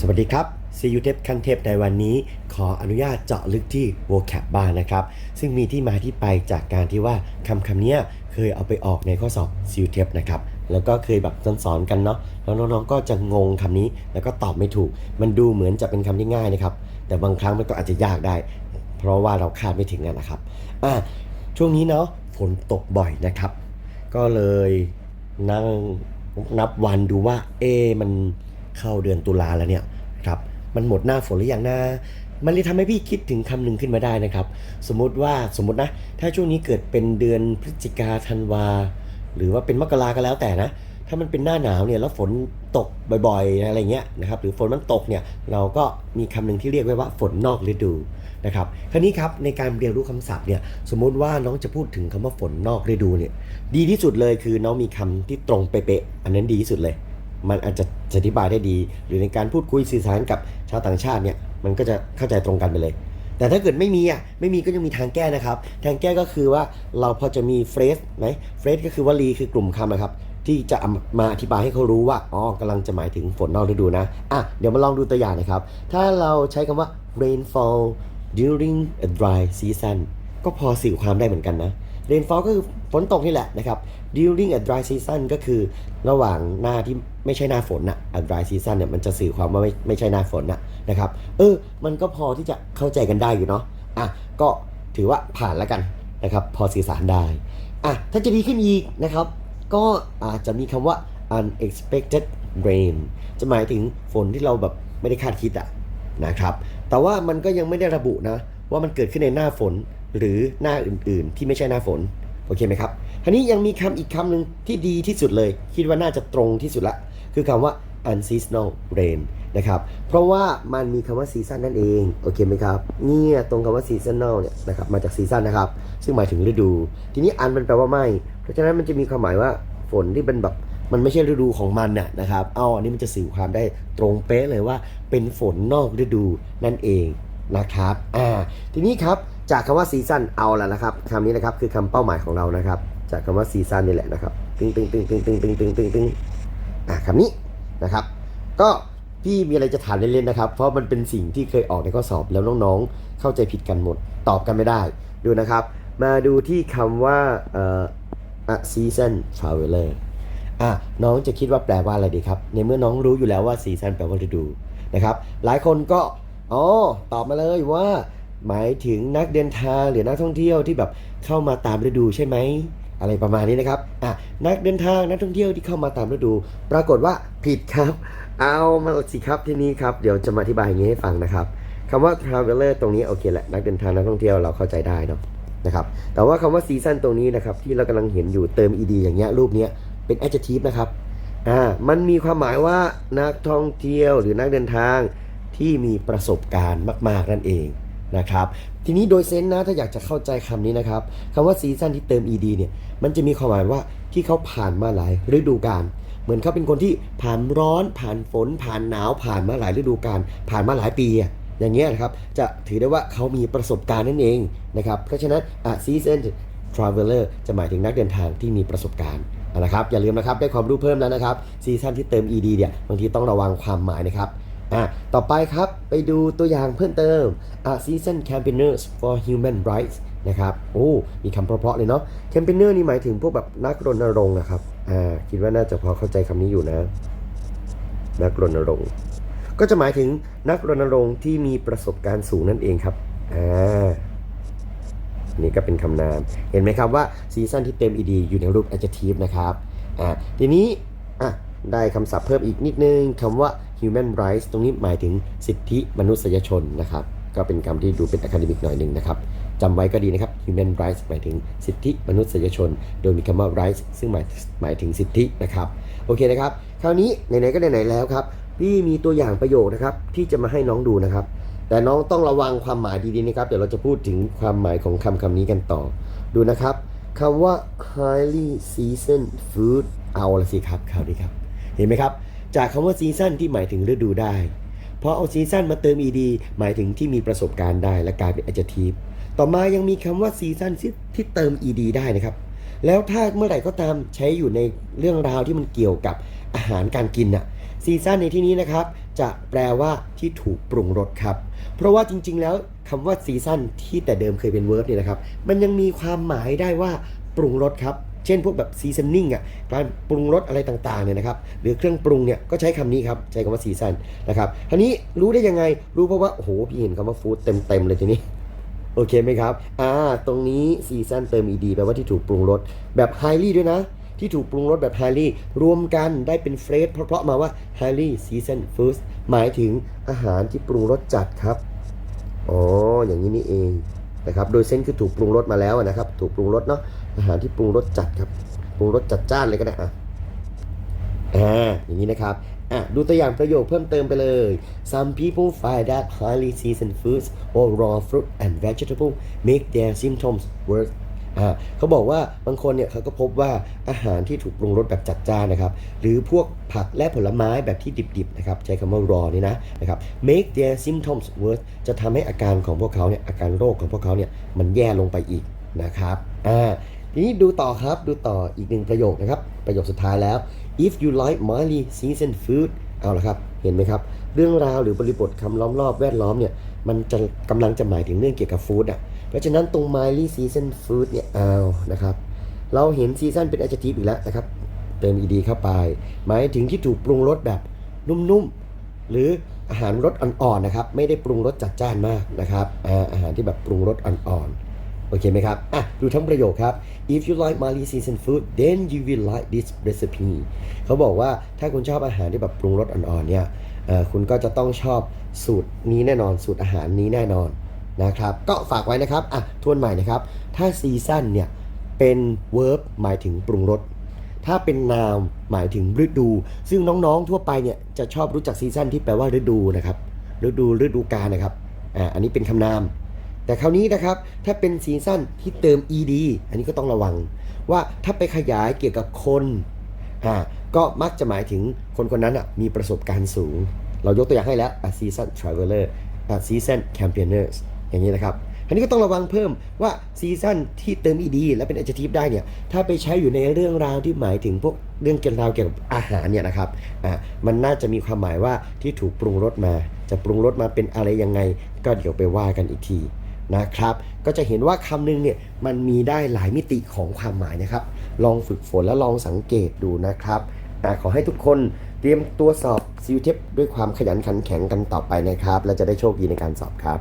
สวัสดีครับ CU เทปคันเทปในวันนี้ ขออนุญาตเจาะลึกที่ vocab บ้างนะครับ ซึ่งมีที่มาที่ไปจากการที่ว่าคำคำเนี้ยเคยเอาไปออกในข้อสอบ CU เทปนะครับ แล้วก็เคยแบบสอนๆกันเนาะ แล้วน้องๆ ก็จะงงคำนี้ แล้วก็ตอบไม่ถูก มันดูเหมือนจะเป็นคำที่ง่ายนะครับ แต่บางครั้งมันก็อาจจะยากได้ เพราะว่าเราคาดไม่ถึงอะนะครับ อะช่วงนี้เนาะ ฝนตกบ่อยนะครับ ก็เลยนั่งนับวันดูว่า เอ มัน เข้าเดือนตุลาแล้วเนี่ยครับมันหมดหน้าฝนหรือยังนะมันเลยทำให้พี่คิดถึงคำหนึ่งขึ้นมาได้นะครับ สมมุติว่าสมมตินะ ถ้าช่วงนี้เกิดเป็นเดือนพฤศจิกาธันวา หรือว่าเป็นมกราก็แล้วแต่นะ ถ้ามันเป็นหน้าหนาวเนี่ยแล้วฝนตกบ่อยๆอะไรเงี้ยนะครับหรือฝนมันตกเนี่ยเราก็มีคำหนึ่งที่เรียกไว้ว่าฝนนอกฤดูนะครับคราวนี้ครับในการเรียนรู้คำศัพท์เนี่ยสมมุติว่าน้องจะพูดถึงคำว่าฝนนอกฤดูเนี่ยดีที่สุดเลยคือน้องมีคำที่ตรงเป๊ะๆอันนั้นดีที่สุดเลย มันอาจจะอธิบายได้ดี หรือในการพูดคุยสื่อสารกับชาวต่างชาติเนี่ยมันก็จะเข้าใจตรงกันไปเลย แต่ถ้าเกิดไม่มีอะไม่มีก็ยังมีทางแก้นะครับ ทางแก้ก็คือว่าเราพอจะมีเฟรสไหมเฟรสก็คือวลีคือกลุ่มคำนะครับที่จะเอามาอธิบายให้เขารู้ว่า อ๋อกำลังจะหมายถึงฝนนอกฤดูนะ อะ เดี๋ยวมาลองดูตัวอย่างนะครับ ถ้าเราใช้คำว่า rainfall during a dry season ก็พอสื่อความได้เหมือนกันนะ rainfall ก็คือฝนตกนี่แหละนะครับ during a dry season ก็คือระหว่างหน้าที่ไม่ใช่หน้าฝนนะ a dry season เนี่ยมันจะสื่อความว่าไม่ไม่ใช่หน้าฝนนะนะครับ เออ มันก็พอที่จะเข้าใจกันได้อยู่เนาะ อะ ก็ถือว่าผ่านแล้วกันนะครับ พอสื่อสารได้ อะ ถ้าจะดีขึ้นอีกนะครับ ก็อาจจะมีคำว่า unexpected rain จะหมายถึงฝนที่เราแบบไม่ได้คาดคิดอะนะครับ แต่ว่ามันก็ยังไม่ได้ระบุนะ ว่ามันเกิดขึ้นในหน้าฝนหรือหน้าอื่นๆ ที่ไม่ใช่หน้าฝน โอเคไหมครับ ทีนี้ยังมีคำอีกคำหนึ่งที่ดีที่สุดเลย คิดว่าน่าจะตรงที่สุดละ คือคำว่า unseasonal rain นะครับ เพราะว่ามันมีคำว่าซีซันนั่นเอง โอเคไหมครับ เนี่ยตรงคำว่า seasonal เนี่ยนะครับ มาจากซีซันนะครับ ซึ่งหมายถึงฤดู ทีนี้อันมันแปลว่าไม่ เพราะฉะนั้นมันจะมีความหมายว่าฝนที่เป็นแบบมันไม่ใช่ฤดูของมันน่ะนะครับ เอาอันนี้มันจะสื่อความได้ตรงเป๊ะเลยว่าเป็นฝนนอกฤดูนั่นเองนะครับ อ่า ทีนี้ครับ จากคำว่าซีซันเอาละนะครับคำนี้นะครับคือคำเป้าหมายของเรานะครับ จากคำว่าซีซันนี่แหละนะครับตึงตึงตึงตึงตึงตึงตึงตึงตึงอ่าคำนี้นะครับ ก็พี่มีอะไรจะถามเล่นๆนะครับ เพราะมันเป็นสิ่งที่เคยออกในข้อสอบแล้วน้องๆ เข้าใจผิดกันหมด ตอบกันไม่ได้ ดูนะครับ มาดูที่คำว่าเอ่อ a season traveler อะน้องจะคิดว่าแปลว่าอะไรดีครับ ในเมื่อน้องรู้อยู่แล้วว่าซีซันแปลว่าฤดูนะครับ หลายคนก็อ๋อตอบมาเลยว่า หมายถึงนักเดินทางหรือนักท่องเที่ยวที่แบบเข้ามาตามฤดูใช่ไหม อะไรประมาณนี้นะครับอะนักเดินทางนักท่องเที่ยวที่เข้ามาตามฤดู ปรากฏว่าผิดครับ เอามาสิครับที่นี้ครับ เดี๋ยวจะมาอธิบายอย่างนี้ให้ฟังนะครับคำว่า traveler ตรงนี้โอเคแหละนักเดินทางนักท่องเที่ยวเราเข้าใจได้เนาะนะครับแต่ว่าคำว่า season ตรงนี้นะครับที่เรากำลังเห็นอยู่เติม ed อย่างเงี้ยรูปเนี้ยเป็น adjective นะครับอ่ามันมีความหมายว่านักท่องเที่ยวหรือนักเดินทางที่มีประสบการณ์มาก ๆ นั่นเอง นะครับทีนี้โดยเซนส์นะถ้าอยากจะเข้าใจคำนี้นะครับคำว่า season ที่เติม ed เนี่ยมันจะมีความหมายว่าที่เขาผ่านมาหลายฤดูกาลเหมือนเขาเป็นคนที่ผ่านร้อนผ่านฝน ผ่านหนาวผ่านมาหลายฤดูกาลผ่านมาหลายปีอย่างเงี้ยนะครับจะถือได้ว่าเขามีประสบการณ์นั่นเองนะครับเพราะฉะนั้น a season traveler จะหมายถึงนักเดินทางที่มีประสบการณ์นะครับอย่าลืมนะครับได้ความรู้เพิ่มแล้วนะครับซีซันที่เติม ed เนี่ยบางทีต้องระวังความหมายนะครับ อะต่อไปครับไปดูตัวอย่างเพิ่มเติม a season campaigners for human rights นะครับ โอ้ มีคำเพราะๆเลยเนาะ campaigner นี่หมายถึงพวกแบบนักรณรงค์นะครับ อ่า คิดว่าน่าจะพอเข้าใจคำนี้อยู่นะ นักรณรงค์ ก็จะหมายถึงนักรณรงค์ที่มีประสบการณ์สูงนั่นเองครับ อ่านี่ก็เป็นคำนาม เห็นไหมครับว่าซีซั่นที่เต็ม ed อยู่ในรูป adjective นะครับ อ่า ทีนี้ อะ ได้คำศัพท์เพิ่มอีกนิดนึงคำว่า human rights ตรงนี้หมายถึงสิทธิมนุษยชนนะครับ ก็เป็นคำที่ดูเป็น academic หน่อยหนึ่งนะครับจำไว้ก็ดีนะครับ human rights หมายถึงสิทธิมนุษยชน โดยมีคำว่า rights ซึ่งหมายหมายถึงสิทธินะครับ โอเคนะครับ คราวนี้ไหนๆก็ไหนๆแล้วครับ พี่มีตัวอย่างประโยคนะครับที่จะมาให้น้องดูนะครับ แต่น้องต้องระวังความหมายดีๆนะครับ เดี๋ยวเราจะพูดถึงความหมายของคำคำนี้กันต่อ ดูนะครับคำว่า highly seasoned food เอาละสิครับคราวนี้ครับ เห็นไหมครับ จากคำว่าซีซันที่หมายถึงฤดูได้พอเอาซีซันมาเติม ed หมายถึงที่มีประสบการณ์ได้และกลายเป็น adjective ต่อมายังมีคำว่าซีซันที่เติม ed ได้นะครับ แล้วถ้าเมื่อไหร่ก็ตามใช้อยู่ในเรื่องราวที่มันเกี่ยวกับอาหารการกินน่ะซีซันในที่นี้นะครับ จะแปลว่าที่ถูกปรุงรสครับ เพราะว่าจริง ๆ แล้วคำว่าซีซันที่แต่เดิมเคยเป็นเวิร์บเนี่ยนะครับ มันยังมีความหมายได้ว่าปรุงรสครับ เช่นพวกแบบซีซันนิ่งอะการปรุงรสอะไรต่างๆเนี่ยนะครับหรือเครื่องปรุงเนี่ยก็ใช้คำนี้ครับใช้คำว่าซีซันนะครับทีนี้รู้ได้ยังไงรู้เพราะว่าโอ้โหพี่เห็นคำว่าฟู้ดเต็มๆเลยทีนี้โอเคไหมครับ อ่า ตรงนี้ซีซันเติม ed แปลว่าที่ถูกปรุงรสแบบ highly ด้วยนะ ที่ถูกปรุงรสแบบ highly รวมกันได้เป็นเฟรชเพราะๆมาว่า highly seasoned foods หมายถึงอาหารที่ปรุงรสจัดครับ อ๋อ อย่างนี้นี่เอง นะครับโดยเส้นคือถูกปรุงรสมาแล้วนะครับถูกปรุงรสเนาะอาหารที่ปรุงรสจัดครับปรุงรสจัดจ้านเลยก็ได้อะอ่าอย่างนี้นะครับอะดูตัวอย่างประโยคเพิ่มเติมไปเลย Some people find that highly seasoned foods or raw fruit and vegetable make their symptoms worse เขาบอกว่าบางคนเนี่ยเขาก็พบว่าอาหารที่ถูกปรุงรสแบบจัดจ้านนะครับ หรือพวกผักและผลไม้แบบที่ดิบๆนะครับใช้คำว่า raw นี่นะนะครับ make their symptoms worse จะทำให้อาการของพวกเขาเนี่ยอาการโรคของพวกเขาเนี่ยมันแย่ลงไปอีกนะครับอ่าทีนี้ดูต่อครับดูต่ออีกหนึ่งประโยคนะครับ ประโยคสุดท้ายแล้ว if you like mildly seasoned food เอาละครับ เห็นไหมครับ เรื่องราวหรือบริบทคำล้อมรอบแวดล้อมเนี่ยมันจะกำลังจะหมายถึงเรื่องเกี่ยวกับฟู้ดอะ เพราะฉะนั้นตรง mildly season food เนี่ยเอานะครับ เราเห็นซีซันเป็น adjective อีกแล้วนะครับ เติม ed เข้าไป หมายถึงที่ถูกปรุงรสแบบนุ่มๆ หรืออาหารรสอ่อนๆนะครับ ไม่ได้ปรุงรสจัดจ้านมากนะครับ อาหารที่แบบปรุงรสอ่อนๆ โอเคไหมครับ อะ ดูทั้งประโยคครับ if you like Mali season food then you will like this recipe เขาบอกว่าถ้าคุณชอบอาหารที่แบบปรุงรสอ่อนๆ เนี่ยคุณก็จะต้องชอบสูตรนี้แน่นอน สูตรอาหารนี้แน่นอน นะครับ ก็ฝากไว้นะครับ อะ ทวนใหม่นะครับ ถ้าซีซั่นเนี่ยเป็น verb หมายถึงปรุงรส ถ้าเป็น noun หมายถึงฤดู ซึ่งน้องๆทั่วไปเนี่ยจะชอบรู้จักซีซั่นที่แปลว่าฤดูนะครับ ฤดูฤดูกาลนะครับ อ่า อันนี้เป็นคำนาม แต่คราวนี้นะครับ ถ้าเป็นซีซั่นที่เติม ed อันนี้ก็ต้องระวัง ว่าถ้าไปขยายเกี่ยวกับคน อ่า ก็มักจะหมายถึงคนคนนั้นอะมีประสบการณ์สูง เรายกตัวอย่างให้แล้ว a season traveler a season campaigners อย่างนี้นะครับอันนี้ก็ต้องระวังเพิ่มว่าซีซั่นที่เติม ed และเป็น adjective ได้เนี่ยถ้าไปใช้อยู่ในเรื่องราวที่หมายถึงพวกเรื่องเกี่ยวราวเกี่ยวกับอาหารเนี่ยนะครับอ่ามันน่าจะมีความหมายว่าที่ถูกปรุงรสมา จะปรุงรสมาเป็นอะไรยังไง ก็เดี๋ยวไปว่ากันอีกทีนะครับ ก็จะเห็นว่าคำหนึงเนี่ยมันมีได้หลายมิติของความหมายนะครับ ลองฝึกฝนและลองสังเกตดูนะครับอาขอให้ทุกคนเตรียมตัวสอบซิลเทปด้วยความขยันขันแข็งกันต่อไปนะครับ และจะได้โชคดีในการสอบครับ